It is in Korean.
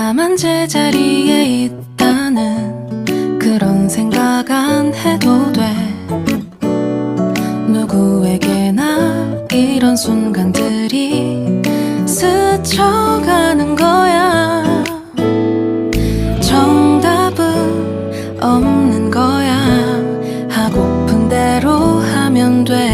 나만 제자리에 있다는 그런 생각 안 해도 돼. 누구에게나 이런 순간들이 스쳐가는 거야. 정답은 없는 거야. 하고픈 대로 하면 돼.